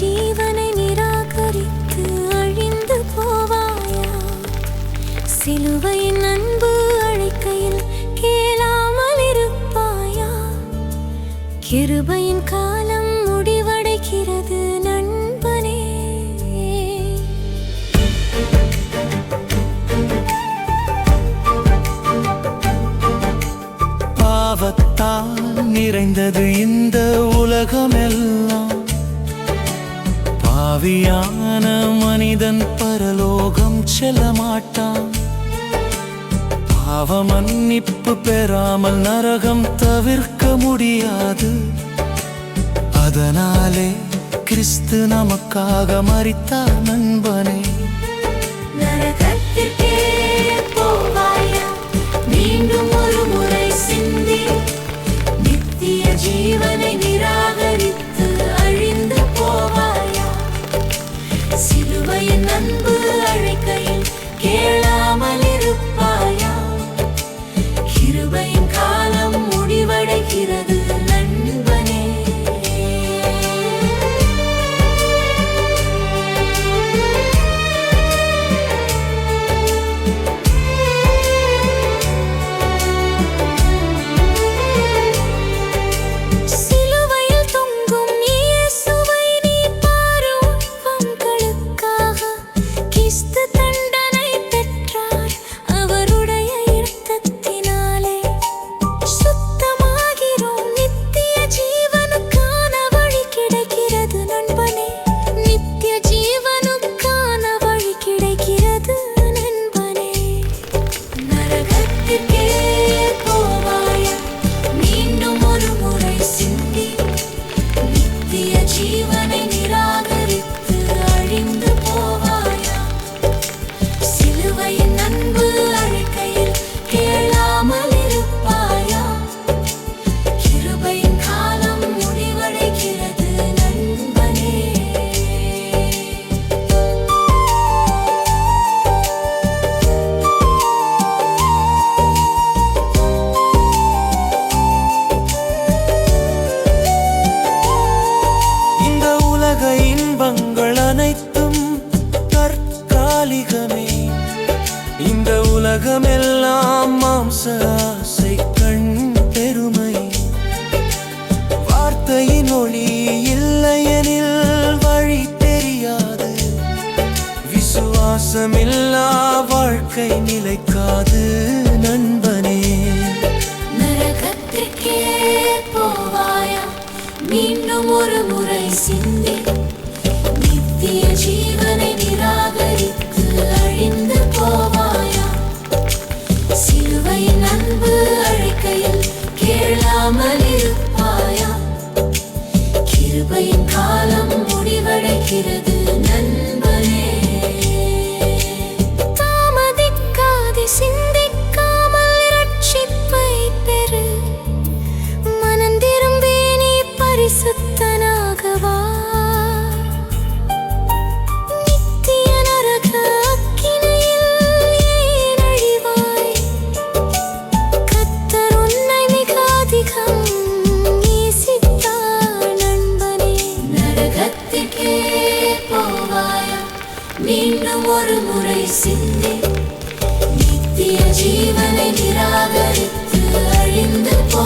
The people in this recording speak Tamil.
ஜீவனை நிராகரித்து அழிந்து போவாயா? சிலுவையின் அன்பு அழைக்கையில் கேளாமல் இருப்பாயா? கிருபையின் காலம் முடிவடைகிறது நண்பனே. பாவத்தால் நிறைந்தது இந்த உலகமெல்லாம். ஆவியான மனிதன் பரலோகம் செல்ல மாட்டான் பாவ மன்னிப்பு பெறாமல் நரகம் தவிர்க்க முடியாது. அதனாலே கிறிஸ்து நமக்காக மறித்தார் நண்பனே. நரகத்திற்கே could நேசமில்லா வாழ்க்கை நிலைக்காது நண்பனே. நரகத்திற்கே போவாயா? மீண்டும் ஒரு முறை சிந்திக்க ஒரு முறை சிந்தி நித்திய ஜீவனை நிராகரித்து அழிந்து போ